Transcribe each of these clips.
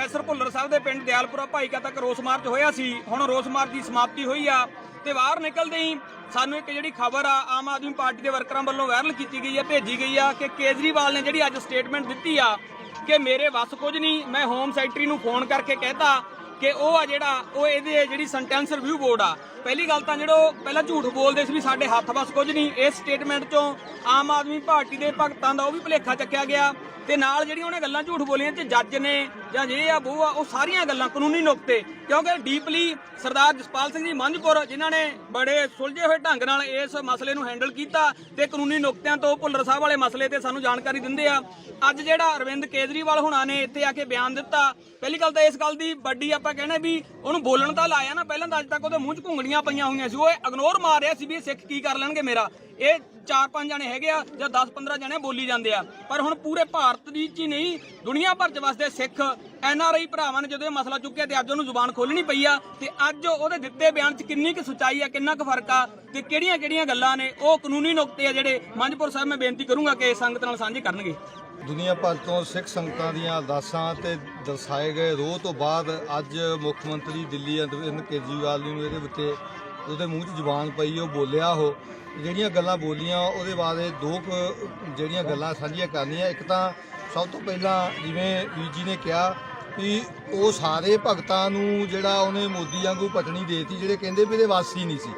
Professor Bhullar ਸਾਹਿਬ ਦੇ ਪਿੰਡ ਦਿਆਲਪੁਰਾ ਭਾਈਕਾ ਤੱਕ ਰੋਸ ਮਾਰਚ ਹੋਇਆ ਸੀ। ਹੁਣ ਰੋਸ ਮਾਰਚ ਦੀ ਸਮਾਪਤੀ ਹੋਈ ਆ ਤੇ ਬਾਹਰ ਨਿਕਲਦੇ ਹੀ ਸਾਨੂੰ ਇੱਕ ਜਿਹੜੀ ਖਬਰ ਆ, ਆਮ ਆਦਮੀ ਪਾਰਟੀ ਦੇ ਵਰਕਰਾਂ ਵੱਲੋਂ ਵਾਇਰਲ ਕੀਤੀ ਗਈ ਆ, ਭੇਜੀ ਗਈ ਆ ਕਿ ਕੇਜਰੀਵਾਲ ਨੇ ਜਿਹੜੀ ਅੱਜ ਸਟੇਟਮੈਂਟ ਦਿੱਤੀ ਆ ਕਿ ਮੇਰੇ ਵੱਸ ਕੁਝ ਨਹੀਂ, ਮੈਂ ਹੋਮ ਸੈਕਟਰੀ ਨੂੰ ਫੋਨ ਕਰਕੇ ਕਹਿਤਾ ਕਿ ਉਹ ਆ ਜਿਹੜਾ, ਉਹ ਇਹਦੇ ਜਿਹੜੀ ਸੈਂਟੈਂਸ ਰਿਵਿਊ ਬੋਰਡ ਆ, ਪਹਿਲੀ ਗੱਲ ਤਾਂ ਜਿਹੜਾ ਉਹ ਪਹਿਲਾਂ ਝੂਠ ਬੋਲਦੇ ਸੀ ਵੀ ਸਾਡੇ ਹੱਥ ਵੱਸ ਕੁਝ ਨਹੀਂ, ਇਸ ਸਟੇਟਮੈਂਟ ਚੋਂ ਆਮ ਆਦਮੀ ਪਾਰਟੀ ਦੇ ਭਗਤਾਂ ਦਾ ਉਹ ਵੀ ਭੁਲੇਖਾ ਚੱਕਿਆ ਗਿਆ ਤੇ ਨਾਲ ਜਿਹੜੀਆਂ ਉਹਨੇ ਗੱਲਾਂ ਝੂਠ ਬੋਲੀਆਂ ਤੇ ਜੱਜ ਨੇ ਜਾਂ ਜੇ ਆ ਬੂ ਆ ਉਹ ਸਾਰੀਆਂ ਗੱਲਾਂ ਕਾਨੂੰਨੀ ਨੁਕਤੇ ਕਿਉਂਕਿ ਡੀਪਲੀ ਸਰਦਾਰ ਜਸਪਾਲ ਸਿੰਘ ਜੀ ਮੰਝਪੁਰ, ਜਿਨ੍ਹਾਂ ਨੇ ਬੜੇ ਸੁਲਝੇ ਹੋਏ ਢੰਗ ਨਾਲ ਇਸ ਮਸਲੇ ਨੂੰ ਹੈਂਡਲ ਕੀਤਾ ਤੇ ਕਾਨੂੰਨੀ ਨੁਕਤਿਆਂ ਤੋਂ ਭੁੱਲਰ ਸਾਹਿਬ ਵਾਲੇ ਮਸਲੇ ਤੇ ਸਾਨੂੰ ਜਾਣਕਾਰੀ ਦਿੰਦੇ ਆ। ਅੱਜ ਜਿਹੜਾ ਅਰਵਿੰਦ ਕੇਜਰੀਵਾਲ ਹੁਣਾਂ ਨੇ ਇੱਥੇ ਆ ਕੇ ਬਿਆਨ ਦਿੱਤਾ, ਪਹਿਲੀ ਗੱਲ ਤਾਂ ਇਸ ਗੱਲ ਦੀ ਵੱਡੀ ਆਪਾਂ ਕਹਿੰਦੇ ਵੀ ਉਹਨੂੰ ਬੋਲਣ ਤਾਂ ਲਾਇਆ ਨਾ, ਪਹਿਲਾਂ ਤਾਂ ਅੱਜ ਤੱਕ ਉਹਦੇ ਮੂੰਹ 'ਚ ਘੁੰਗਣੀਆਂ ਪਈਆਂ ਹੋਈਆਂ ਸੀ। ਉਹ ਇਗਨੋਰ ਮਾਰ ਰਿਹਾ ਸੀ ਵੀ ਇਹ ਸਿੱਖ ਕੀ ਕਰ ਲੈਣਗੇ ਮੇਰਾ। ਇਹ ਚਾਰ ਪੰਜ ਜਣੇ ਹੈਗੇ ਆ ਜਾਂ 10 15 ਜਣੇ ਬੋਲੀ ਜਾਂਦੇ ਆ। ਪਰ ਹੁਣ ਪੂਰੇ ਭਾਰਤ ਦੀ ਚ ਹੀ ਨਹੀਂ, ਦੁਨੀਆ ਭਰ ਚ ਵਸਦੇ ਸਿੱਖ ਐਨ ਆਰ ਆਈ ਭਰਾਵਾਂ ਨੇ ਜਦੋਂ ਇਹ ਮਸਲਾ ਚੁੱਕਿਆ ਤੇ ਅੱਜ ਉਹਨੂੰ ਜ਼ੁਬਾਨ ਖੋਲਣੀ ਪਈ ਆ ਤੇ ਅੱਜ ਉਹਦੇ ਦਿੱਤੇ ਬਿਆਨ ਚ ਕਿੰਨੀ ਕੁ ਸੱਚਾਈ ਆ, ਕਿੰਨਾ ਕੁ ਫ਼ਰਕ ਆ ਤੇ ਕਿਹੜੀਆਂ ਕਿਹੜੀਆਂ ਗੱਲਾਂ ਨੇ, ਉਹ ਕਾਨੂੰਨੀ ਨੁਕਤੇ ਆ ਜਿਹੜੇ ਮੰਝਪੁਰ ਸਾਹਿਬ ਮੈਂ ਬੇਨਤੀ ਕਰੂੰਗਾ ਕਿ ਸੰਗਤ ਨਾਲ ਸਾਂਝੇ ਕਰਨਗੇ। ਦੁਨੀਆ ਭਰ ਤੋਂ ਸਿੱਖ ਸੰਗਤਾਂ ਦੀਆਂ ਅਰਦਾਸਾਂ ਤੇ ਦਰਸਾਏ ਗਏ ਰੋਹ ਤੋਂ ਬਾਅਦ ਅੱਜ ਮੁੱਖ ਮੰਤਰੀ ਦਿੱਲੀ ਅਰਵਿੰਦ ਕੇਜਰੀਵਾਲ ਜੀ ਨੂੰ ਇਹਦੇ ਉੱਤੇ ਉਹਦੇ ਮੂੰਹ 'ਚ ਜ਼ੁਬਾਨ ਪਈ, ਉਹ ਬੋਲਿਆ ਉਹ। ਜਿਹੜੀਆਂ ਗੱਲਾਂ ਬੋਲੀਆਂ, ਉਹਦੇ ਬਾਅਦ ਇਹ ਦੋ ਜਿਹੜੀਆਂ ਗੱਲਾਂ ਸਾਂਝੀਆਂ ਕਰਨੀਆਂ, ਇੱਕ ਤਾਂ ਸਭ ਤੋਂ ਪਹਿਲਾਂ ਜਿਵੇਂ ਵੀਰ ਜੀ ਨੇ ਕਿਹਾ ਵੀ ਉਹ ਸਾਰੇ ਭਗਤਾਂ ਨੂੰ ਜਿਹੜਾ ਉਹਨੇ ਮੋਦੀ ਵਾਂਗੂ ਪਟਣੀ ਦੇਤੀ, ਜਿਹੜੇ ਕਹਿੰਦੇ ਵੀ ਇਹਦੇ ਵਾਸੀ ਨਹੀਂ ਸੀ।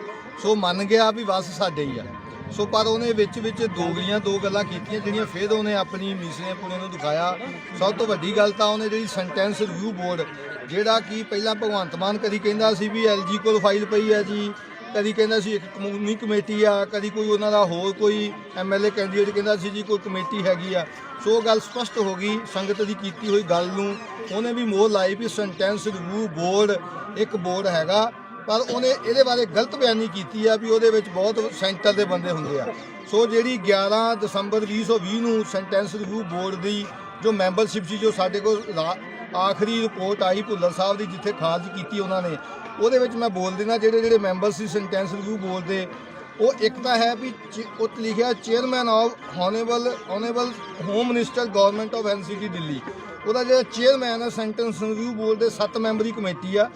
ਸੋ ਮੰਨ ਗਿਆ ਵੀ ਵਸ ਸਾਡੇ ਹੀ ਆ। ਸੋ ਪਰ ਉਹਨੇ ਵਿੱਚ ਵਿੱਚ ਦੋਗਲੀਆਂ, ਦੋ ਗੱਲਾਂ ਕੀਤੀਆਂ, ਜਿਹੜੀਆਂ ਫਿਰ ਉਹਨੇ ਆਪਣੀ ਮੀਸਨੇ ਪੁਣੇ ਨੂੰ ਦਿਖਾਇਆ। ਸਭ ਤੋਂ ਵੱਡੀ ਗੱਲ ਤਾਂ ਉਹਨੇ ਜਿਹੜੀ ਸੈਂਟੈਂਸ ਰਿਵਿਊ ਬੋਰਡ ਜਿਹੜਾ ਕਿ ਪਹਿਲਾਂ ਭਗਵੰਤ ਮਾਨ ਕਦੀ ਕਹਿੰਦਾ ਸੀ ਵੀ ਐਲਜੀ ਕੋਲ ਫਾਈਲ ਪਈ ਹੈ ਜੀ। ਕਦੀ ਕਹਿੰਦਾ ਸੀ ਇੱਕ ਕਾਨੂੰਨੀ ਕਮੇਟੀ ਆ, ਕਦੀ ਕੋਈ ਉਹਨਾਂ ਦਾ ਹੋਰ ਕੋਈ ਐਮਐਲਏ ਕੈਂਡੀਡੇਟ ਕਹਿੰਦਾ ਸੀ ਜੀ ਕੋਈ ਕਮੇਟੀ ਹੈਗੀ ਆ। ਸੋ ਉਹ ਗੱਲ ਸਪਸ਼ਟ ਹੋ ਗਈ, ਸੰਗਤ ਦੀ ਕੀਤੀ ਹੋਈ ਗੱਲ ਨੂੰ। ਉਹਨੇ ਵੀ ਮੋਹ ਲਾਈ ਵੀ ਸੈਂਟੈਂਸ ਰਿਵਿਊ ਬੋਰਡ ਇੱਕ ਬੋਰਡ ਹੈਗਾ, ਪਰ ਉਹਨੇ ਇਹਦੇ ਬਾਰੇ ਗਲਤ ਬਿਆਨੀ ਕੀਤੀ ਆ ਵੀ ਉਹਦੇ ਵਿੱਚ ਬਹੁਤ ਸੈਂਟਰ ਦੇ ਬੰਦੇ ਹੁੰਦੇ ਆ। ਸੋ ਜਿਹੜੀ 11 ਦਸੰਬਰ 2020 ਨੂੰ ਸੈਂਟੈਂਸ ਰਿਵਿਊ ਬੋਰਡ ਦੀ ਜੋ ਮੈਂਬਰਸ਼ਿਪ ਸੀ, ਜੋ ਸਾਡੇ ਕੋਲ ਰਾ- ਆਖਰੀ ਰਿਪੋਰਟ ਆਈ ਭੁੱਲਰ ਸਾਹਿਬ ਦੀ, ਜਿੱਥੇ ਖਾਰਜ ਕੀਤੀ ਉਹਨਾਂ ਨੇ ਉਹਦੇ ਵਿੱਚ ਮੈਂ ਬੋਲ ਦੇਣਾ ਜਿਹੜੇ ਜਿਹੜੇ ਮੈਂਬਰ ਸੀ ਸੈਂਟੈਂਸ ਰਿਵਿਊ ਬੋਰਡ ਦੇ ਉਹ ਇੱਕ ਤਾਂ ਹੈ ਵੀ ਚ- ਉੱਤੇ ਲਿਖਿਆ chairman of honourable honourable home minister government of NCT Delhi. ਉਹਦਾ ਜਿਹੜਾ ਚੇਅਰਮੈਨ ਹੈ ਸੈਂਟੈਂਸ ਰਿਵਿਊ ਬੋਰਡ ਦੇ 7 ਮੈਂਬਰੀ ਕਮੇਟੀ ਆ।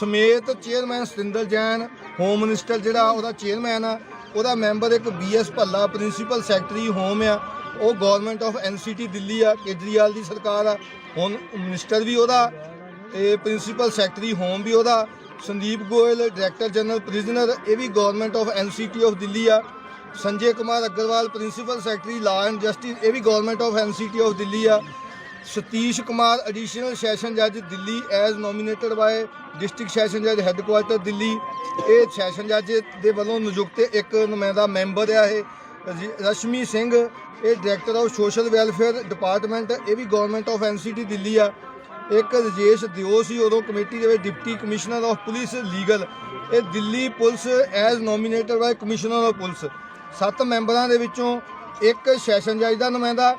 ਸਮੇਤ chairman Satinder Jain home minister ਜਿਹੜਾ ਉਹਦਾ ਚੇਅਰਮੈਨ ਆ। ਉਹਦਾ ਮੈਂਬਰ ਇੱਕ BS Bhalla principal secretary home ਆ। ਉਹ ਗਵਰਨਮੈਂਟ ਆਫ ਐਨਸੀਟੀ ਦਿੱਲੀ ਆ, ਕੇਜਰੀਵਾਲ ਦੀ ਸਰਕਾਰ ਆ। ਹੁਣ ਮਿਨਿਸਟਰ ਵੀ ਉਹਦਾ ਇਹ ਪ੍ਰਿੰਸੀਪਲ ਸੈਕਟਰੀ ਹੋਮ ਵੀ ਉਹਦਾ। Sandeep Goyal director general prisoner ਇਹ ਵੀ government of NCT of Delhi ਆ। Sanjay Kumar Agarwal principal secretary law and justice ਇਹ ਵੀ government of NCT of Delhi ਆ। ਸਤੀਸ਼ ਕੁਮਾਰ ਐਡੀਸ਼ਨਲ ਸੈਸ਼ਨ ਜੱਜ ਦਿੱਲੀ ਐਜ਼ ਨੋਮੀਨੇਟਡ ਬਾਈ ਡਿਸਟ੍ਰਿਕਟ ਸੈਸ਼ਨ ਜੱਜ ਹੈੱਡਕੁਆਰਟਰ ਦਿੱਲੀ। ਇਹ ਸੈਸ਼ਨ ਜੱਜ ਦੇ ਵੱਲੋਂ ਨਿਯੁਕਤ ਇੱਕ ਨੁਮਾਇੰਦਾ ਮੈਂਬਰ ਆ ਇਹ ਰਸ਼ਮੀ ਸਿੰਘ। ਇਹ director of social welfare department ਇਹ ਵੀ ਗਵਰਨਮੈਂਟ ਆਫ ਐਨਸੀਟੀ ਦਿੱਲੀ ਆ। ਇੱਕ ਰਜੇਸ਼ ਦਿਓ ਸੀ, ਉਦੋਂ ਕਮੇਟੀ ਦੇ ਵਿੱਚ deputy commissioner of police legal. ਇਹ Delhi police as nominated by commissioner of police. ਸੱਤ ਮੈਂਬਰਾਂ ਦੇ ਵਿੱਚੋਂ ਇੱਕ ਸੈਸ਼ਨ ਜੱਜ ਦਾ ਨੁਮਾਇੰਦਾ,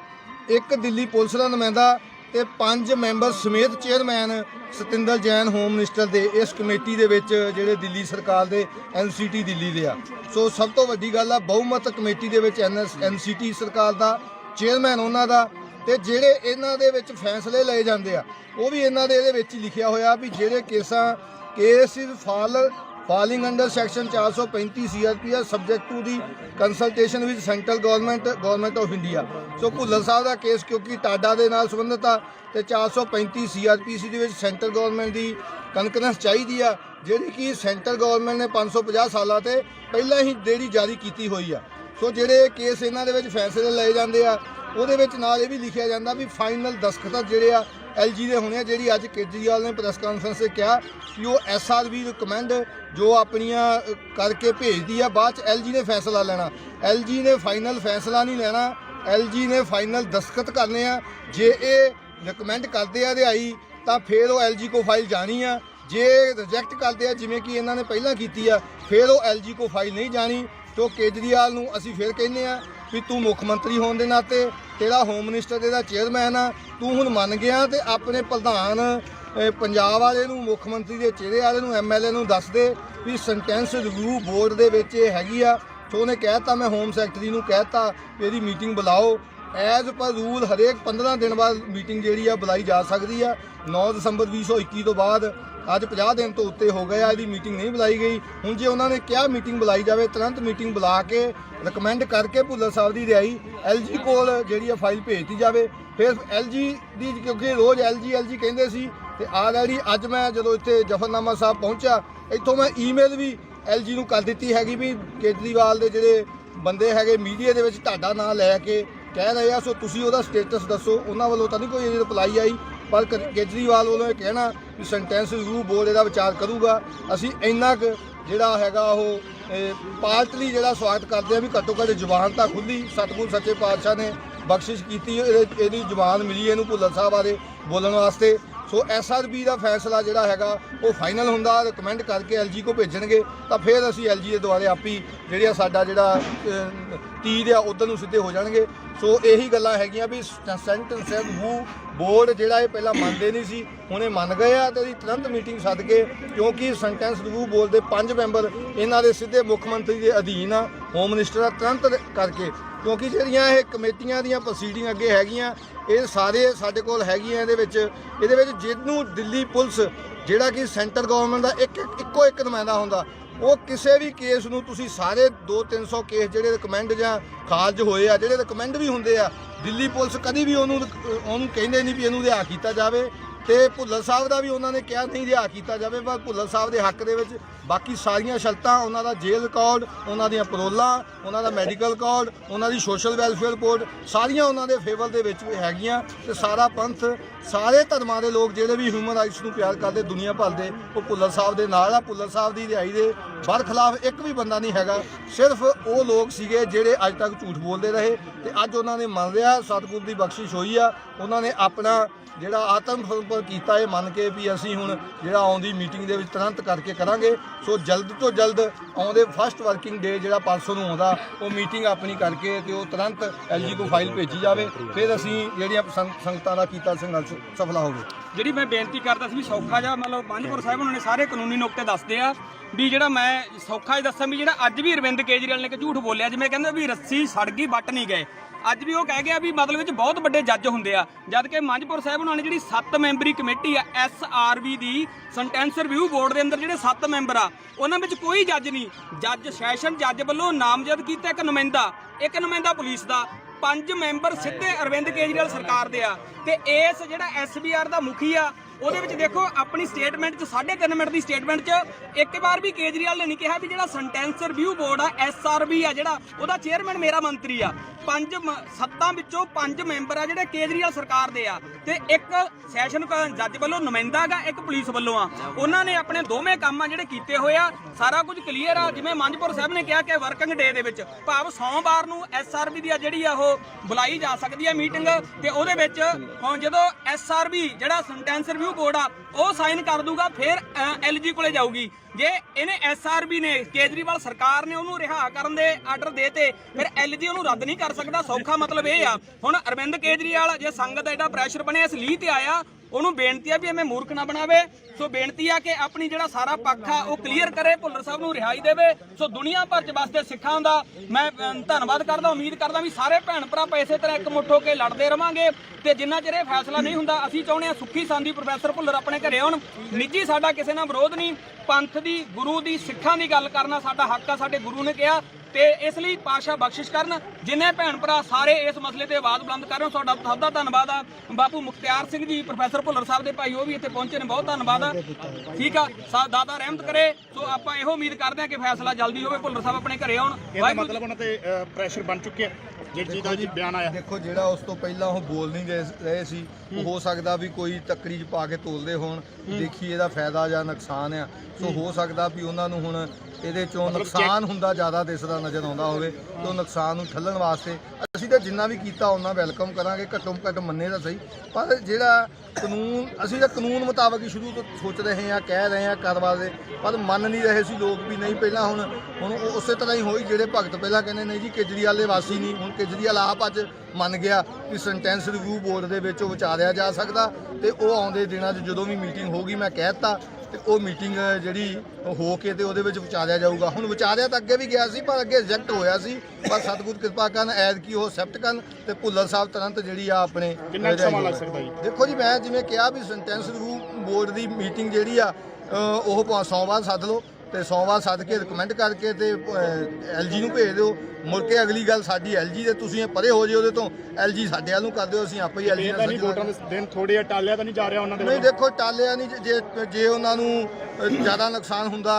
ਇੱਕ ਦਿੱਲੀ ਪੁਲਿਸ ਦਾ ਨੁਮਾਇੰਦਾ ਤੇ ਪੰਜ ਮੈਂਬਰ ਸਮੇਤ chairman Satinder Jain, home minister ਦੇ ਇਸ ਕਮੇਟੀ ਦੇ ਵਿੱਚ, ਜਿਹੜੇ ਦਿੱਲੀ ਸਰਕਾਰ ਦੇ ਐਨਸੀਟੀ ਦਿੱਲੀ ਦੇ ਆ। ਸੋ ਸਭ ਤੋਂ ਵੱਡੀ ਗੱਲ ਆ, ਬਹੁਮਤ ਕਮੇਟੀ ਦੇ ਵਿੱਚ ਐਨਸੀਟੀ ਸਰਕਾਰ ਦਾ, ਚੇਅਰਮੈਨ ਉਹਨਾਂ ਦਾ ਤੇ ਜਿਹੜੇ ਇਹਨਾਂ ਦੇ ਵਿੱਚ ਫੈਸਲੇ ਲਏ ਜਾਂਦੇ ਆ, ਉਹ ਵੀ ਇਹਨਾਂ ਦੇ ਇਹਦੇ ਵਿੱਚ ਹੀ ਲਿਖਿਆ ਹੋਇਆ ਵੀ ਜਿਹੜੇ ਕੇਸਾਂ, case is fall, falling under section 435 CRP ਆ subject to the consultation with central government government of India so Bhullar Sahib the case ਕਿਉਂਕਿ ਟਾਡਾ ਦੇ ਨਾਲ ਸੰਬੰਧਿਤ ਆ, ਤੇ 435 ਸੀਆਰਪੀਸੀ ਦੇ ਵਿੱਚ ਸੈਂਟਰਲ ਗਵਰਨਮੈਂਟ ਦੀ ਕਨਕਰੈਂਸ ਚਾਹੀਦੀ ਆ, ਜਿਹੜੀ ਕਿ ਸੈਂਟਰ ਗਵਰਨਮੈਂਟ ਨੇ 550 ਸਾਲਾਂ ਤੇ ਪਹਿਲਾਂ ਹੀ ਜਿਹੜੀ ਜਾਰੀ ਕੀਤੀ ਹੋਈ ਆ। ਸੋ ਜਿਹੜੇ ਕੇਸ ਇਹਨਾਂ ਦੇ ਵਿੱਚ ਫੈਸਲੇ ਲਏ ਜਾਂਦੇ ਆ ਉਹਦੇ ਵਿੱਚ ਨਾਲ ਇਹ ਵੀ ਲਿਖਿਆ ਜਾਂਦਾ ਵੀ ਫਾਈਨਲ ਦਸਖਤ ਜਿਹੜੇ ਆ ਐਲਜੀ ਦੇ ਹੋਣੇ ਆ, ਜਿਹੜੀ ਅੱਜ ਕੇਜਰੀਵਾਲ ਨੇ ਪ੍ਰੈਸ ਕਾਨਫਰੰਸ 'ਤੇ ਕਿਹਾ ਕਿ ਉਹ ਐਸਆਰਬੀ ਰਿਕਮੈਂਡ ਜੋ ਆਪਣੀਆਂ ਕਰਕੇ ਭੇਜਦੀ ਆ, ਬਾਅਦ ਚ ਐਲਜੀ ਨੇ ਫੈਸਲਾ ਲੈਣਾ। ਐਲਜੀ ਨੇ ਫਾਈਨਲ ਫੈਸਲਾ ਨਹੀਂ ਲੈਣਾ ਐਲਜੀ ਨੇ ਫਾਈਨਲ ਦਸਖਤ ਕਰਨੇ ਆ। ਜੇ ਇਹ ਰਿਕਮੈਂਡ ਕਰਦੇ ਆ ਰਿਹਾਈ ਤਾਂ ਫਿਰ ਉਹ ਐਲਜੀ ਕੋ ਫਾਈਲ ਜਾਣੀ ਆ। ਜੇ ਰਿਜੈਕਟ ਕਰਦੇ ਆ, ਜਿਵੇਂ ਕਿ ਇਹਨਾਂ ਨੇ ਪਹਿਲਾਂ ਕੀਤੀ ਆ, ਫਿਰ ਉਹ ਐਲਜੀ ਕੋ ਫਾਈਲ ਨਹੀਂ ਜਾਣੀ। ਤੋ ਕੇਜਰੀਵਾਲ ਨੂੰ ਅਸੀਂ ਫਿਰ ਕਹਿੰਦੇ ਆ ਵੀ ਤੂੰ ਮੁੱਖ ਮੰਤਰੀ ਹੋਣ ਦੇ ਨਾਤੇ ਤੇਰਾ ਹੋਮ ਮਿਨਿਸਟਰ ਇਹਦਾ ਚੇਅਰਮੈਨ ਆ ਤੂੰ ਹੁਣ ਮੰਨ ਗਿਆ ਤੇ ਆਪਣੇ ਪ੍ਰਧਾਨ ਅਹ, ਪੰਜਾਬ ਵਾਲੇ ਨੂੰ ਮੁੱਖ ਮੰਤਰੀ ਦੇ ਚਿਹਰੇ ਵਾਲੇ ਨੂੰ ਐਮਐਲਏ ਨੂੰ ਦੱਸ ਦੇ ਵੀ ਸੈਂਟੈਂਸ ਰਿਵਿਊ ਬੋਰਡ ਦੇ ਵਿੱਚ ਇਹ ਹੈਗੀ ਆ। ਸੋ ਉਹਨੇ ਕਹਿਤਾ ਮੈਂ ਹੋਮ ਸੈਕਟਰੀ ਨੂੰ ਕਹਿਤਾ ਵੀ ਇਹਦੀ ਮੀਟਿੰਗ ਬੁਲਾਓ। ਐਜ਼ ਪਰ ਰੂਲ ਹਰੇਕ 15 ਦਿਨ ਬਾਅਦ ਮੀਟਿੰਗ ਜਿਹੜੀ ਆ ਬੁਲਾਈ ਜਾ ਸਕਦੀ ਆ। 9 ਦਸੰਬਰ 2021 ਤੋਂ ਬਾਅਦ ਅੱਜ 50 ਦਿਨ ਤੋਂ ਉੱਤੇ ਹੋ ਗਏ ਆ, ਇਹਦੀ ਮੀਟਿੰਗ ਨਹੀਂ ਬੁਲਾਈ ਗਈ। ਹੁਣ ਜੇ ਉਹਨਾਂ ਨੇ ਕਿਹਾ ਮੀਟਿੰਗ ਬੁਲਾਈ ਜਾਵੇ, ਤੁਰੰਤ ਮੀਟਿੰਗ ਬੁਲਾ ਕੇ ਰეკਮੈਂਡ ਕਰਕੇ ਭੁੱਲਰ ਸਾਹਿਬ ਦੀ ਰਿਹਾਈ ਐਲਜੀ ਕੋਲ ਜਿਹੜੀ ਆ ਫਾਈਲ ਭੇਜਤੀ ਜਾਵੇ। ਫਿਰ ਐਲਜੀ ਦੀ ਕਿਉਂਕਿ ਰੋਜ਼ ਐਲਜੀ ਐਲਜੀ ਕਹਿੰਦੇ ਸੀ ਤੇ ਆਲਰੇਡੀ ਅੱਜ ਮੈਂ ਜਦੋਂ ਇੱਥੇ ਜਫਰਨਾਮਾ ਸਾਹਿਬ ਪਹੁੰਚਿਆ, ਇੱਥੋਂ ਮੈਂ ਈਮੇਲ ਵੀ ਐਲਜੀ ਨੂੰ ਕਰ ਦਿੱਤੀ ਹੈਗੀ ਵੀ ਕੇਜਰੀਵਾਲ ਦੇ ਜਿਹੜੇ ਬੰਦੇ ਹੈਗੇ ਮੀਡੀਆ ਦੇ ਵਿੱਚ ਤੁਹਾਡਾ ਨਾਂ ਲੈ ਕੇ ਕਹਿ ਰਹੇ ਆ, ਸੋ ਤੁਸੀਂ ਉਹਦਾ ਸਟੇਟਸ ਦੱਸੋ। ਉਹਨਾਂ ਵੱਲੋਂ ਤਾਂ ਨਹੀਂ ਕੋਈ ਇਹਦੀ ਰਿਪਲਾਈ ਆਈ। ਪਰ ਕ- ਕੇਜਰੀਵਾਲ ਵੱਲੋਂ ਇਹ ਕਹਿਣਾ ਵੀ ਸੈਂਟੈਂਸ ਜ਼ਰੂਰ ਬੋਰਡ ਇਹਦਾ ਵਿਚਾਰ ਕਰੂਗਾ। ਅਸੀਂ ਇੰਨਾ ਕੁ ਜਿਹੜਾ ਹੈਗਾ ਉਹ ਪਾਰਟਲੀ ਜਿਹੜਾ ਸਵਾਗਤ ਕਰਦੇ ਆ ਵੀ ਘੱਟੋ ਘੱਟ ਜ਼ੁਬਾਨ ਤਾਂ ਖੁੱਲੀ ਸਤਿਗੁਰ ਸੱਚੇ ਪਾਤਸ਼ਾਹ ਨੇ ਬਖਸ਼ਿਸ਼ ਕੀਤੀ ਇਹਦੇ- ਇਹਦੀ ਜ਼ੁਬਾਨ ਮਿਲੀ ਇਹਨੂੰ ਭੁੱਲਰ ਸਾਹਿਬ ਬਾਰੇ ਬੋਲਣ ਵਾਸਤੇ। ਸੋ ਐਸਆਰਬੀ ਦਾ ਫੈਸਲਾ ਜਿਹੜਾ ਹੈਗਾ, ਉਹ ਫਾਈਨਲ ਹੁੰਦਾ ਰეკਮੈਂਡ ਕਰਕੇ ਐਲਜੀ ਕੋ ਭੇਜਣਗੇ, ਤਾਂ ਫਿਰ ਅਸੀਂ ਐਲਜੀ ਦੇ ਦੁਆਰੇ ਆਪੀ ਜਿਹੜਾ ਸਾਡਾ ਜਿਹੜਾ ਤੀਰ ਆ, ਉਧਰ ਨੂੰ ਸਿੱਧੇ ਹੋ ਜਾਣਗੇ। ਸੋ ਇਹੀ ਗੱਲਾਂ ਹੈਗੀਆਂ ਵੀ ਸੈਂਟੈਂਸ ਰਿਵਿਊ ਬੋਰਡ ਜਿਹੜਾ ਇਹ ਪਹਿਲਾਂ ਮੰਨਦੇ ਨਹੀਂ ਸੀ, ਹੁਣ ਇਹ ਮੰਨ ਗਏ ਆ ਤੇ ਇਹਦੀ ਤੁਰੰਤ ਮੀਟਿੰਗ ਸੱਦ ਕੇ ਕਿਉਂਕਿ ਸੈਂਟੈਂਸ ਰਿਵਿਊ ਬੋਰਡ ਦੇ ਪੰਜ ਮੈਂਬਰ ਇਹਨਾਂ ਦੇ ਸਿੱਧੇ ਮੁੱਖ ਮੰਤਰੀ ਦੇ ਅਧੀਨ ਆ, ਹੋਮ ਮਿਨਿਸਟਰ ਆ, ਤੁਰੰਤ ਕਰਕੇ। ਕਿਉਂਕਿ ਜਿਹੜੀਆਂ ਇਹ ਕਮੇਟੀਆਂ ਦੀਆਂ ਪ੍ਰੋਸੀਡਿੰਗ ਅੱਗੇ ਹੈਗੀਆਂ, ਇਹ ਸਾਰੇ ਸਾਡੇ ਕੋਲ ਹੈਗੀਆਂ ਇਹਦੇ ਵਿੱਚ। ਇਹਦੇ ਵਿੱਚ ਜਿਹਨੂੰ ਦਿੱਲੀ ਪੁਲਿਸ ਜਿਹੜਾ ਕਿ ਸੈਂਟਰ ਗਵਰਨਮੈਂਟ ਦਾ ਇੱਕ ਇੱਕੋ ਇੱਕ ਨੁਮਾਇੰਦਾ ਹੁੰਦਾ ਉਹ ਕਿਸੇ ਵੀ ਕੇਸ ਨੂੰ ਤੁਸੀਂ ਸਾਰੇ 2-300 ਕੇਸ ਜਿਹੜੇ ਰਿਕਮੈਂਡ ਜਾਂ ਖਾਰਜ ਹੋਏ ਆ, ਜਿਹੜੇ ਰਿਕਮੈਂਡ ਵੀ ਹੁੰਦੇ ਆ, ਦਿੱਲੀ ਪੁਲਿਸ ਕਦੀ ਵੀ ਉਹਨੂੰ ਉਹਨੂੰ ਕਹਿੰਦੇ ਨਹੀਂ ਵੀ ਇਹਨੂੰ ਰਿਹਾ ਕੀਤਾ ਜਾਵੇ ਤੇ ਭੁੱਲਰ ਸਾਹਿਬ ਦਾ ਵੀ ਉਹਨਾਂ ਨੇ ਕਿਹਾ ਨਹੀਂ ਰਿਹਾ ਕੀਤਾ ਜਾਵੇ, ਪਰ ਭੁੱਲਰ ਸਾਹਿਬ ਦੇ ਹੱਕ ਦੇ ਵਿੱਚ ਬਾਕੀ ਸਾਰੀਆਂ ਸ਼ਰਤਾਂ, ਉਹਨਾਂ ਦਾ ਜੇਲ੍ਹ ਰਿਕਾਰਡ, ਉਹਨਾਂ ਦੀਆਂ ਪਰੋਲਾਂ ਉਹਨਾਂ ਦਾ ਮੈਡੀਕਲ ਰਿਕਾਰਡ ਉਹਨਾਂ ਦੀ ਸੋਸ਼ਲ ਵੈਲਫੇਅਰ ਰਿਪੋਰਟ ਸਾਰੀਆਂ ਉਹਨਾਂ ਦੇ ਫੇਵਰ ਦੇ ਵਿੱਚ ਹੈਗੀਆਂ ਤੇ ਸਾਰਾ ਪੰਥ, ਸਾਰੇ ਧਰਮਾਂ ਦੇ ਲੋਕ ਜਿਹੜੇ ਵੀ ਹਿਊਮਨ ਰਾਈਟਸ ਨੂੰ ਪਿਆਰ ਕਰਦੇ, ਦੁਨੀਆ ਭਰ ਦੇ, ਉਹ ਭੁੱਲਰ ਸਾਹਿਬ ਦੇ ਨਾਲ ਆ, ਭੁੱਲਰ ਸਾਹਿਬ ਦੀ ਰਿਹਾਈ ਦੇ ਬਰਖਲਾਫ ਇੱਕ ਵੀ ਬੰਦਾ ਨਹੀਂ ਹੈਗਾ, ਸਿਰਫ ਉਹ ਲੋਕ ਸੀਗੇ ਜਿਹੜੇ ਅੱਜ ਤੱਕ ਝੂਠ ਬੋਲਦੇ ਰਹੇ ਤੇ ਅੱਜ ਉਹਨਾਂ ਨੇ ਮੰਨ ਲਿਆ, ਸਤਿਗੁਰ ਦੀ ਬਖਸ਼ਿਸ਼ ਹੋਈ ਆ, ਉਹਨਾਂ ਨੇ ਆਪਣਾ ਜਿਹੜਾ ਆਤਮ ਸਮਰਪਣ ਕੀਤਾ ਇਹ ਮੰਨ ਕੇ ਵੀ ਅਸੀਂ ਹੁਣ ਜਿਹੜਾ ਆਉਂਦੀ ਮੀਟਿੰਗ ਦੇ ਵਿੱਚ ਤੁਰੰਤ ਕਰਕੇ ਕਰਾਂਗੇ ਸੋ ਜਲਦ ਤੋਂ ਜਲਦ ਆਉਂਦੇ ਫਸਟ ਵਰਕਿੰਗ ਡੇ ਜਿਹੜਾ ਪਰਸੋਂ ਨੂੰ ਆਉਂਦਾ, ਉਹ ਮੀਟਿੰਗ ਆਪਣੀ ਕਰਕੇ ਤੇ ਉਹ ਤੁਰੰਤ ਐਲਜੀ ਕੋ ਫਾਈਲ ਭੇਜੀ ਜਾਵੇ। ਫਿਰ ਅਸੀਂ ਜਿਹੜੀਆਂ ਸੰਗਤਾਂ ਦਾ ਕੀਤਾ ਸੰਘਰਸ਼, ਸਫਲਾ ਹੋਵੇ। ਜਿਹੜੀ ਮੈਂ ਬੇਨਤੀ ਕਰਦਾ ਸੀ ਵੀ ਸੌਖਾ ਜਿਹਾ ਮਤਲਬ ਪੰਜਪੁਰ ਸਾਹਿਬ ਉਹਨਾਂ ਨੇ ਸਾਰੇ ਕਾਨੂੰਨੀ ਨੁਕਤੇ ਦੱਸਦੇ ਆ ਵੀ ਜਿਹੜਾ ਮੈਂ ਸੌਖਾ ਜਿਹਾ ਦੱਸਾਂ ਵੀ ਜਿਹੜਾ ਅੱਜ ਵੀ ਅਰਵਿੰਦ ਕੇਜਰੀਵਾਲ ਨੇ ਕਿ ਝੂਠ ਬੋਲਿਆ, ਜਿਵੇਂ ਕਹਿੰਦਾ ਵੀ ਰੱਸੀ ਸੜ ਗਈ, ਵੱਟ ਨਹੀਂ ਗਏ। ਅੱਜ ਵੀ ਉਹ ਕਹਿ ਗਿਆ ਵੀ ਮਤਲਬ ਵਿੱਚ ਬਹੁਤ ਵੱਡੇ ਜੱਜ ਹੁੰਦੇ ਆ। ਜਦ ਕਿ ਮੰਝਪੁਰ ਸਾਹਿਬ ਉਹਨਾਂ ਨੇ ਜਿਹੜੀ 7 ਮੈਂਬਰੀ ਕਮੇਟੀ ਆ ਐਸਆਰਬੀ ਦੀ ਸੈਂਟੈਂਸ ਰਿਵਿਊ ਬੋਰਡ ਦੇ ਅੰਦਰ ਜਿਹੜੇ 7 ਮੈਂਬਰ ਆ, ਉਹਨਾਂ ਵਿੱਚ ਕੋਈ ਜੱਜ ਨਹੀਂ। ਜੱਜ ਸੈਸ਼ਨ ਜੱਜ ਵੱਲੋਂ ਨਾਮਜ਼ਦ ਕੀਤਾ ਇੱਕ ਨੁਮਾਇੰਦਾ ਇੱਕ ਨੁਮਾਇੰਦਾ ਪੁਲਿਸ ਦਾ। ਪੰਜ ਮੈਂਬਰ ਸਿੱਧੇ ਅਰਵਿੰਦ ਕੇਜਰੀਵਾਲ ਸਰਕਾਰ ਦੇ ਆ। ਤੇ ਇਸ ਜਿਹੜਾ ਐਸਬੀਆਰ ਦਾ ਮੁਖੀ ਆ ਉਹਦੇ ਵਿੱਚ ਦੇਖੋ, ਆਪਣੀ ਸਟੇਟਮੈਂਟ 'ਚ 3.5 ਮਿੰਟ ਦੀ ਸਟੇਟਮੈਂਟ 'ਚ ਇੱਕ ਵਾਰ ਵੀ ਕੇਜਰੀਵਾਲ ਨੇ ਨਹੀਂ ਕਿਹਾ ਵੀ ਜਿਹੜਾ ਸੈਂਟੈਂਸ ਰਿਵਿਊ ਬੋਰਡ ਆ ਐਸਆਰਬੀ ਆ ਜਿਹੜਾ, ਉਹਦਾ ਚੇਅਰਮੈਨ ਮੇਰਾ ਮੰਤਰੀ ਆ। ਪੰਜ ਸੱਤਾਂ ਵਿੱਚੋਂ ਪੰਜ ਮੈਂਬਰ ਆ ਜਿਹੜੇ ਕੇਜਰੀਵਾਲ ਸਰਕਾਰ ਦੇ ਆ। ਤੇ ਇੱਕ ਸੈਸ਼ਨ ਜੱਜ ਵੱਲੋਂ ਨੁਮਾਇੰਦਾ ਗਾ, ਇੱਕ ਪੁਲਿਸ ਵੱਲੋਂ ਆ। ਉਹਨਾਂ ਨੇ ਆਪਣੇ ਦੋਵੇਂ ਕੰਮ ਆ ਜਿਹੜੇ ਕੀਤੇ ਹੋਏ ਆ, ਸਾਰਾ ਕੁਝ ਕਲੀਅਰ ਆ, ਜਿਵੇਂ ਮੰਜਪੁਰ ਸਾਹਿਬ ਨੇ ਕਿਹਾ ਕਿ ਵਰਕਿੰਗ ਡੇ ਦੇ ਵਿੱਚ, ਭਾਵ ਸੋਮਵਾਰ ਨੂੰ ਐਸਆਰਬੀ ਦੀ ਆ ਜਿਹੜੀ ਆ ਉਹ ਬੁਲਾਈ ਜਾ ਸਕਦੀ ਆ ਮੀਟਿੰਗ ਤੇ ਉਹਦੇ ਵਿੱਚ ਹੁਣ ਜਦੋਂ ਐਸਆਰਬੀ ਜਿਹੜਾ ਸੈਂਟੈਂਸ ਰਿਵਿਊ ਬੋਰਡ ਆ, ਉਹ ਸਾਈਨ ਕਰ ਦੂਗਾ, ਫਿਰ ਐਲਜੀ ਕੋਲੇ ਜਾਊਗੀ। ਜੇ ਇਹਨੇ ਐਸਆਰਬੀ ਨੇ, ਕੇਜਰੀਵਾਲ ਸਰਕਾਰ ਨੇ ਉਹਨੂੰ ਰਿਹਾ ਕਰਨ ਦੇ ਆਰਡਰ ਦੇਤੇ, ਫਿਰ ਐਲਜੀ ਉਹਨੂੰ ਰੱਦ ਨਹੀਂ ਕਰ ਸਕਦਾ। ਸੌਖਾ ਮਤਲਬ ਇਹ ਆ। ਹੁਣ ਅਰਵਿੰਦ ਕੇਜਰੀਵਾਲ, ਜੇ ਸੰਗਤ ਦਾ ਐਡਾ ਪ੍ਰੈਸ਼ਰ ਬਣਿਆ, ਇਸ ਲੀਹ ਤੇ ਆਇਆ ਉਹਨੂੰ ਬੇਨਤੀ ਆ ਵੀ ਐਵੇਂ ਮੂਰਖ ਨਾ ਬਣਾਵੇ। ਸੋ ਬੇਨਤੀ ਆ ਕਿ ਆਪਣੀ ਜਿਹੜਾ ਸਾਰਾ ਪੱਖ ਆ, ਉਹ ਕਲੀਅਰ ਕਰੇ, ਭੁੱਲਰ ਸਾਹਿਬ ਨੂੰ ਰਿਹਾਈ ਦੇਵੇ। ਸੋ ਦੁਨੀਆ ਭਰ ਚ ਵਸਦੇ ਸਿੱਖਾਂ ਦਾ ਮੈਂ ਧੰਨਵਾਦ ਕਰਦਾ, ਉਮੀਦ ਕਰਦਾ ਵੀ ਸਾਰੇ ਭੈਣ ਭਰਾ ਆਪਾਂ ਇਸੇ ਤਰ੍ਹਾਂ ਇਕਮੁੱਠ ਹੋ ਕੇ ਲੜਦੇ ਰਵਾਂਗੇ। ਤੇ ਜਿੰਨਾ ਚਿਰ ਇਹ ਫੈਸਲਾ ਨਹੀਂ ਹੁੰਦਾ, ਅਸੀਂ ਚਾਹੁੰਦੇ ਹਾਂ ਸੁੱਖੀ ਸਾਂਦੀ ਪ੍ਰੋਫੈਸਰ ਭੁੱਲਰ ਆਪਣੇ ਘਰੇ ਆਉਣ। ਨਿੱਜੀ ਸਾਡਾ ਕਿਸੇ ਨਾਲ ਵਿਰੋਧ ਨਹੀਂ। ਪੰਥ ਦੀ, ਗੁਰੂ ਦੀ, ਸਿੱਖਾਂ ਦੀ ਗੱਲ ਕਰਨਾ ਸਾਡਾ ਹੱਕ ਆ, ਸਾਡੇ ਗੁਰੂ ਨੇ ਕਿਹਾ। ਤੇ ਇਸ ਲਈ ਪਾਸ਼ਾ ਬਖਸ਼ਿਸ਼ ਕਰਨ। ਜਿੰਨੇ ਭੈਣ ਭਰਾ ਸਾਰੇ ਇਸ ਮਸਲੇ ਤੇ ਆਵਾਜ਼ ਬੁਲੰਦ ਕਰ ਰਹੇ ਹੋ ਤੁਹਾਡਾ ਸਭ ਦਾ ਧੰਨਵਾਦ ਆ। ਬਾਪੂ ਮੁਖਤਿਆਰ ਸਿੰਘ ਜੀ ਪ੍ਰੋਫੈਸਰ ਭੁੱਲਰ ਸਾਹਿਬ ਦੇ ਭਾਈ ਉਹ ਵੀ ਇੱਥੇ ਪਹੁੰਚੇ ਨੇ ਬਹੁਤ ਧੰਨਵਾਦ ਆ। ਠੀਕ ਆ ਸਾ ਦਾਦਾ ਰਹਿਮਤ ਕਰੇ। ਸੋ ਆਪਾਂ ਇਹੋ ਉਮੀਦ ਕਰਦੇ ਹਾਂ ਕਿ ਫੈਸਲਾ ਜਲਦੀ ਹੋਵੇ ਭੁੱਲਰ ਸਾਹਿਬ ਆਪਣੇ ਘਰੇ ਆਉਣ। ਇਹਦਾ ਮਤਲਬ ਉਹਨਾਂ ਤੇ ਪ੍ਰੈਸ਼ਰ ਬਣ ਚੁੱਕਿਆ। ਜਿਹੜੀ ਚੀਜ਼ ਦਾ ਜੀ ਬਿਆਨ ਆਇਆ। ਦੇਖੋ ਜਿਹੜਾ ਉਸ ਤੋਂ ਪਹਿਲਾਂ ਉਹ ਬੋਲ ਨਹੀਂ ਰਹੇ- ਰਹੇ ਸੀ ਉਹ ਹੋ। ਸਕਦਾ ਵੀ ਕੋਈ ਤੱਕੜੀ 'ਚ ਪਾ ਕੇ ਤੋਲਦੇ ਹੋਣ ਦੇਖੀ ਇਹਦਾ ਫਾਇਦਾ ਜਾਂ ਨੁਕਸਾਨ ਆ। ਸੋ ਹੋ। ਸਕਦਾ ਵੀ ਉਹਨਾਂ ਨੂੰ ਹੁਣ ਇਹਦੇ ਚੋਂ ਨੁਕਸਾਨ ਹੁੰਦਾ ਜ਼ਿਆਦਾ ਦਿਸਦਾ ਨਜ਼ਰ ਆਉਂਦਾ ਹੋਵੇ ਤੇ ਉਹ ਨੁਕਸਾਨ ਨੂੰ ਠੱਲਣ ਵਾਸਤੇ ਅਸੀਂ ਤਾਂ ਜਿੰਨਾ ਵੀ ਕੀਤਾ ਉਹਨਾਂ ਵੈਲਕਮ ਕਰਾਂਗੇ, ਘੱਟੋ ਘੱਟ ਮੰਨੇ ਤਾਂ ਸਹੀ। ਪਰ ਜਿਹੜਾ ਕਾਨੂੰਨ, ਅਸੀਂ ਤਾਂ ਕਾਨੂੰਨ ਮੁਤਾਬਕ ਹੀ ਸ਼ੁਰੂ ਤੋਂ ਸੋਚ ਰਹੇ ਹਾਂ, ਕਹਿ ਰਹੇ ਹਾਂ ਕਰਵਾ ਦੇ, ਪਰ ਮੰਨ ਨਹੀਂ ਰਹੇ ਸੀ ਲੋਕ ਵੀ ਨਹੀਂ, ਪਹਿਲਾਂ ਹੁਣ ਹੁਣ ਉਹ ਉਸੇ ਤਰ੍ਹਾਂ ਹੀ ਹੋਈ, ਜਿਹੜੇ ਭਗਤ ਪਹਿਲਾਂ ਕਹਿੰਦੇ ਨਹੀਂ ਜੀ, ਕੇਜਰੀਵਾਲ ਦੇ ਵਾਸੀ ਨਹੀਂ, ਹੁਣ ਕੇਜਰੀਵਾਲ ਆਪ ਅੱਜ ਮੰਨ ਗਿਆ ਕਿ ਸੈਂਟੈਂਸ ਰਿਵਿਊ ਬੋਰਡ ਦੇ ਵਿੱਚ ਉਹ ਵਿਚਾਰਿਆ ਜਾ ਸਕਦਾ ਤੇ ਉਹ ਆਉਂਦੇ ਦਿਨਾਂ 'ਚ ਜਦੋਂ ਵੀ ਮੀਟਿੰਗ ਹੋਗੀ ਮੈਂ ਕਹਿ ਦਿੱਤਾ ਤੇ ਉਹ ਮੀਟਿੰਗ ਜਿਹੜੀ ਹੋ ਕੇ ਤੇ ਉਹਦੇ ਵਿੱਚ ਵਿਚਾਰਿਆ ਜਾਊਗਾ। ਹੁਣ ਵਿਚਾਰਿਆ ਤਾਂ ਅੱਗੇ ਵੀ ਗਿਆ ਸੀ ਪਰ ਅੱਗੇ ਰਿਜੈਕਟ ਹੋਇਆ ਸੀ। ਪਰ ਸਤਿਗੁਰ ਕਿਰਪਾ ਕਰਨ ਐਦ ਕੀ ਉਹ ਐਕਸੈਪਟ ਕਰਨ ਤੇ ਭੁੱਲਰ ਸਾਹਿਬ ਤੁਰੰਤ ਜਿਹੜੀ ਆ ਆਪਣੇ ਕਿੰਨਾ ਸਮਾਂ ਲੱਗ ਸਕਦਾ ਜੀ? ਦੇਖੋ ਜੀ ਮੈਂ ਜਿਵੇਂ ਕਿਹਾ ਵੀ ਸੈਂਟੈਂਸ ਰਿਵਿਊ ਬੋਰਡ ਦੀ ਮੀਟਿੰਗ ਜਿਹੜੀ ਆ ਉਹ ਸੋਮਵਾਰ ਸੱਦ ਲਓ। ਤੇ ਸੋਮਵਾਰ ਸੱਦ ਕੇ ਰਿਕਮੈਂਡ ਕਰਕੇ ਤੇ ਐਲਜੀ ਨੂੰ ਭੇਜ ਦਿਓ। ਮੁੜ ਕੇ ਅਗਲੀ ਗੱਲ ਸਾਡੀ ਐਲਜੀ ਦੇ ਤੁਸੀਂ ਇਹ ਪਰੇ ਹੋ ਜਿਓ ਉਹਦੇ ਤੋਂ। ਐਲਜੀ ਸਾਡੇ ਵੱਲ ਨੂੰ ਕਰ ਦਿਓ ਅਸੀਂ ਆਪੇ ਹੀ ਐਲਜੀ ਨਾਲ ਵੋਟਾਂ। ਦੇ ਦਿਨ ਥੋੜੇ ਜਿਹਾ ਟਾਲਿਆ ਤਾਂ ਨਹੀਂ ਜਾ ਰਿਹਾ ਉਹਨਾਂ ਦੇ ਨਹੀਂ ਦੇਖੋ ਟਾਲਿਆ ਨਹੀਂ ਜੇ ਜੇ ਉਹਨਾਂ ਨੂੰ ਜ਼ਿਆਦਾ ਨੁਕਸਾਨ ਹੁੰਦਾ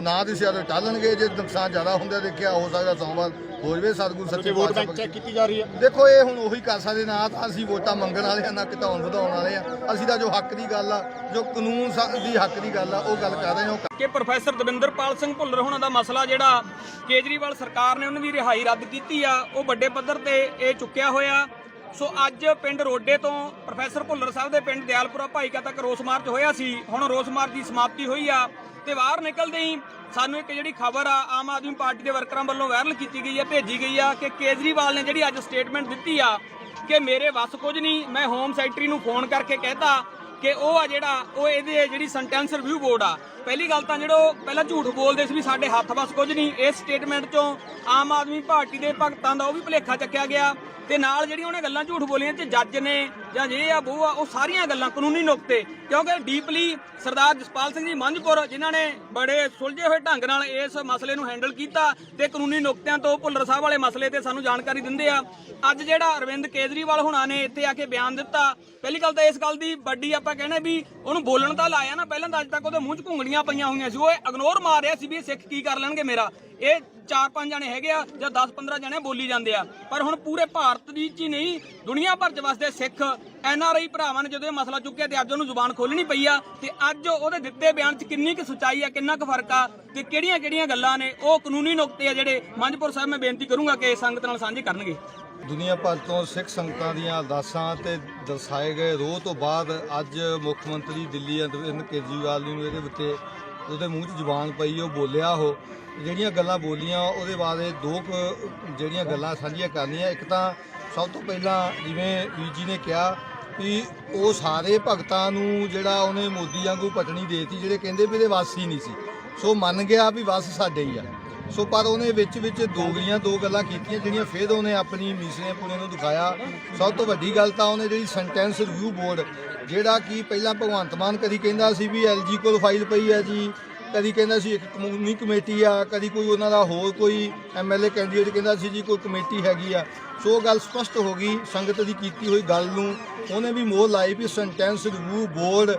ਨਾ ਦਿਸਿਆ ਤਾਂ ਟਾਲਣਗੇ ਜੇ ਨੁਕਸਾਨ ਜ਼ਿਆਦਾ ਹੁੰਦਾ ਦੇਖਿਆ ਹੋ ਸਕਦਾ ਸੋਮਵਾਰ ਹੋ ਜਵੇ ਸਤਿਗੁਰ ਸੱਚੇ ਵੋਟ ਬੈਂਕ ਚੈੱਕ ਕੀਤੀ ਜਾ ਰਹੀ ਹੈ। ਦੇਖੋ ਇਹ ਹੁਣ ਉਹੀ ਕਰ ਸਕਦੇ ਨਾ ਤਾਂ ਅਸੀਂ ਵੋਟਾਂ ਮੰਗਣ ਵਾਲੇ ਆ ਨਾ ਘਟਾਉਣ ਵਧਾਉਣ ਵਾਲੇ ਆ। ਅਸੀਂ ਤਾਂ ਜੋ ਹੱਕ ਦੀ ਗੱਲ ਆ ਜੋ ਕਾਨੂੰਨ ਦੀ ਹੱਕ ਦੀ ਗੱਲ ਆ ਉਹ ਗੱਲ ਕਰ ਰਹੇ ਹਾਂ। ਕਿ ਪ੍ਰੋਫੈਸਰ ਦਵਿੰਦਰਪਾਲ ਸਿੰਘ ਭੁੱਲਰ ਹੋਣਾ ਦਾ ਮਸਲਾ ਜਿਹੜਾ ਕੇਜਰੀਵਾਲ ਸਰਕਾਰ ਨੇ ਉਹਨਾਂ ਦੀ ਰਿਹਾਈ ਰੱਦ ਕੀਤੀ ਆ, ਉਹ ਵੱਡੇ ਪੱਧਰ ਤੇ ਇਹ ਚੁੱਕਿਆ ਹੋਇਆ। ਸੋ ਅੱਜ ਪਿੰਡ ਰੋਡੇ ਤੋਂ ਪ੍ਰੋਫੈਸਰ ਭੁੱਲਰ ਸਾਹਿਬ ਦੇ ਪਿੰਡ ਦਿਆਲਪੁਰਾ ਭਾਈਕਾ ਤੱਕ ਰੋਸ ਮਾਰਚ ਹੋਇਆ ਸੀ। ਹੁਣ ਰੋਸ ਮਾਰਚ ਦੀ ਸਮਾਪਤੀ ਹੋਈ ਆ ਤੇ ਬਾਹਰ ਨਿਕਲਦੇ ਹੀ ਸਾਨੂੰ ਇੱਕ ਜਿਹੜੀ ਖਬਰ ਆ, ਆਮ ਆਦਮੀ ਪਾਰਟੀ ਦੇ ਵਰਕਰਾਂ ਵੱਲੋਂ ਵਾਇਰਲ ਕੀਤੀ ਗਈ ਆ, ਭੇਜੀ ਗਈ ਆ ਕਿ ਕੇਜਰੀਵਾਲ ਨੇ ਜਿਹੜੀ ਅੱਜ ਸਟੇਟਮੈਂਟ ਦਿੱਤੀ ਆ ਕਿ ਮੇਰੇ ਵੱਸ ਕੁਝ ਨਹੀਂ, ਮੈਂ ਹੋਮ ਸੈਕਟਰੀ ਨੂੰ ਫੋਨ ਕਰਕੇ ਕਹਿਤਾ ਕਿ ਉਹ ਆ ਜਿਹੜਾ, ਉਹ ਇਹਦੇ ਜਿਹੜੀ ਸੈਂਟੈਂਸ ਰਿਵਿਊ ਬੋਰਡ ਆ ਪਹਿਲੀ ਗੱਲ ਤਾਂ ਜਿਹੜਾ ਉਹ ਪਹਿਲਾਂ ਝੂਠ ਬੋਲਦੇ ਸੀ ਵੀ ਸਾਡੇ ਹੱਥ ਵੱਸ ਕੁਝ ਨਹੀਂ, ਇਸ ਸਟੇਟਮੈਂਟ ਚੋਂ ਆਮ ਆਦਮੀ ਪਾਰਟੀ ਦੇ ਭਗਤਾਂ ਦਾ ਉਹ ਵੀ ਭੁਲੇਖਾ ਚੱਕਿਆ ਗਿਆ ਤੇ ਨਾਲ ਜਿਹੜੀਆਂ ਉਹਨੇ ਗੱਲਾਂ ਝੂਠ ਬੋਲੀਆਂ ਤੇ ਜੱਜ ਨੇ ਜਾਂ ਜੇ ਆ ਉਹ ਆ, ਉਹ ਸਾਰੀਆਂ ਗੱਲਾਂ ਕਾਨੂੰਨੀ ਨੁਕਤੇ, ਕਿਉਂਕਿ ਡੀਪਲੀ ਸਰਦਾਰ ਜਸਪਾਲ ਸਿੰਘ ਜੀ ਮੰਝਪੁਰ, ਜਿਨ੍ਹਾਂ ਨੇ ਬੜੇ ਸੁਲਝੇ ਹੋਏ ਢੰਗ ਨਾਲ ਇਸ ਮਸਲੇ ਨੂੰ ਹੈਂਡਲ ਕੀਤਾ ਤੇ ਕਾਨੂੰਨੀ ਨੁਕਤਿਆਂ ਤੋਂ ਭੁੱਲਰ ਸਾਹਿਬ ਵਾਲੇ ਮਸਲੇ ਤੇ ਸਾਨੂੰ ਜਾਣਕਾਰੀ ਦਿੰਦੇ ਆ। ਅੱਜ ਜਿਹੜਾ ਅਰਵਿੰਦ ਕੇਜਰੀਵਾਲ ਹੁਣਾਂ ਨੇ ਇੱਥੇ ਆ ਕੇ ਬਿਆਨ ਦਿੱਤਾ, ਪਹਿਲੀ ਗੱਲ ਤਾਂ ਇਸ ਗੱਲ ਦੀ ਵੱਡੀ ਆਪਾਂ ਕਹਿੰਦੇ ਵੀ ਉਹਨੂੰ ਬੋਲਣ ਤਾਂ ਲਾਇਆ ਨਾ, ਪਹਿਲਾਂ ਤਾਂ ਅੱਜ ਤੱਕ ਉਹਦੇ ਮੂੰਹ 'ਚ ਘੁੰਗਣੀਆਂ ਪਈਆਂ ਹੋਈਆਂ ਸੀ। ਉਹ ਇਗਨੋਰ ਮਾਰ ਰਿਹਾ ਸੀ ਵੀ ਸਿੱਖ ਕੀ ਕਰ ਲੈਣਗੇ ਮੇਰਾ। ਇਹ ਚਾਰ ਪੰਜ ਜਣੇ ਹੈਗੇ ਆ ਜਾਂ 10 15 ਜਣੇ ਬੋਲੀ ਜਾਂਦੇ ਆ। ਪਰ ਹੁਣ ਪੂਰੇ ਭਾਰਤ ਦੀ ਚ ਹੀ ਨਹੀਂ, ਦੁਨੀਆ ਭਰ ਚ ਵਸਦੇ ਸਿੱਖ ਐਨ ਆਰ ਆਈ ਭਰਾਵਾਂ ਨੇ ਜਦੋਂ ਇਹ ਮਸਲਾ ਚੁੱਕਿਆ ਤੇ ਅੱਜ ਉਹਨੂੰ ਜ਼ੁਬਾਨ ਖੋਲਣੀ ਪਈ ਆ ਤੇ ਅੱਜ ਉਹਦੇ ਦਿੱਤੇ ਬਿਆਨ ਚ ਕਿੰਨੀ ਕੁ ਸੱਚਾਈ ਆ, ਕਿੰਨਾ ਕੁ ਫ਼ਰਕ ਆ ਤੇ ਕਿਹੜੀਆਂ ਕਿਹੜੀਆਂ ਗੱਲਾਂ ਨੇ, ਉਹ ਕਾਨੂੰਨੀ ਨੁਕਤੇ ਆ ਜਿਹੜੇ ਮੰਝਪੁਰ ਸਾਹਿਬ ਮੈਂ ਬੇਨਤੀ ਕਰੂੰਗਾ ਕਿ ਸੰਗਤ ਨਾਲ ਸਾਂਝੇ ਕਰਨਗੇ। ਦੁਨੀਆ ਭਰ ਤੋਂ ਸਿੱਖ ਸੰਗਤਾਂ ਦੀਆਂ ਅਰਦਾਸਾਂ ਤੇ ਦਰਸਾਏ ਗਏ ਰੋਹ ਤੋਂ ਬਾਅਦ ਅੱਜ ਮੁੱਖ ਮੰਤਰੀ ਦਿੱਲੀ ਅਰਵਿੰਦ ਕੇਜਰੀਵਾਲ ਨੂੰ ਇਹਦੇ ਉੱਤੇ ਉਹਦੇ ਮੂੰਹ 'ਚ ਜ਼ੁਬਾਨ ਪਈ, ਉਹ ਬੋਲਿਆ ਉਹ। ਜਿਹੜੀਆਂ ਗੱਲਾਂ ਬੋਲੀਆਂ, ਉਹਦੇ ਬਾਰੇ ਦੋ ਕੁ ਜਿਹੜੀਆਂ ਗੱਲਾਂ ਸਾਂਝੀਆਂ ਕਰਨੀਆਂ। ਇੱਕ ਤਾਂ ਸਭ ਤੋਂ ਪਹਿਲਾਂ ਜਿਵੇਂ ਵੀਰ ਜੀ ਨੇ ਕਿਹਾ ਵੀ ਉਹ ਸਾਰੇ ਭਗਤਾਂ ਨੂੰ ਜਿਹੜਾ ਉਹਨੇ ਮੋਦੀ ਵਾਂਗੂ ਪਟਣੀ ਦੇਤੀ, ਜਿਹੜੇ ਕਹਿੰਦੇ ਵੀ ਇਹਦੇ ਵਾਸ ਹੀ ਨਹੀਂ ਸੀ। ਸੋ ਮੰਨ ਗਿਆ ਵੀ ਵਸ ਸਾਡੇ ਹੀ ਆ। ਸੋ ਪਰ ਉਹਨੇ ਵਿੱਚ ਵਿੱਚ ਦੋਗਲੀਆਂ ਦੋ ਗੱਲਾਂ ਕੀਤੀਆਂ, ਜਿਹੜੀਆਂ ਫਿਰ ਉਹਨੇ ਆਪਣੀ ਮਿਸਰੇ ਪੁਣੇ ਨੂੰ ਦਿਖਾਇਆ। ਸਭ ਤੋਂ ਵੱਡੀ ਗੱਲ ਤਾਂ ਉਹਨੇ ਜਿਹੜੀ ਸੈਂਟੈਂਸ ਰਿਵਿਊ ਬੋਰਡ ਜਿਹੜਾ ਕਿ ਪਹਿਲਾਂ ਭਗਵੰਤ ਮਾਨ ਕਦੀ ਕਹਿੰਦਾ ਸੀ ਵੀ ਐਲਜੀ ਕੋਲ ਫਾਈਲ ਪਈ ਹੈ ਜੀ, ਕਦੀ ਕਹਿੰਦਾ ਸੀ ਇੱਕ ਕਾਨੂੰਨੀ ਕਮੇਟੀ ਆ, ਕਦੀ ਕੋਈ ਉਹਨਾਂ ਦਾ ਹੋਰ ਕੋਈ ਐਮਐਲਏ ਕੈਂਡੀਡੇਟ ਕਹਿੰਦਾ ਸੀ ਜੀ ਕੋਈ ਕਮੇਟੀ ਹੈਗੀ ਆ। ਸੋ ਉਹ ਗੱਲ ਸਪਸ਼ਟ ਹੋ ਗਈ, ਸੰਗਤ ਦੀ ਕੀਤੀ ਹੋਈ ਗੱਲ ਨੂੰ। ਉਹਨੇ ਵੀ ਮੋਹ ਲਾਈ ਵੀ ਸੈਂਟੈਂਸ ਰਿਵਿਊ ਬੋਰਡ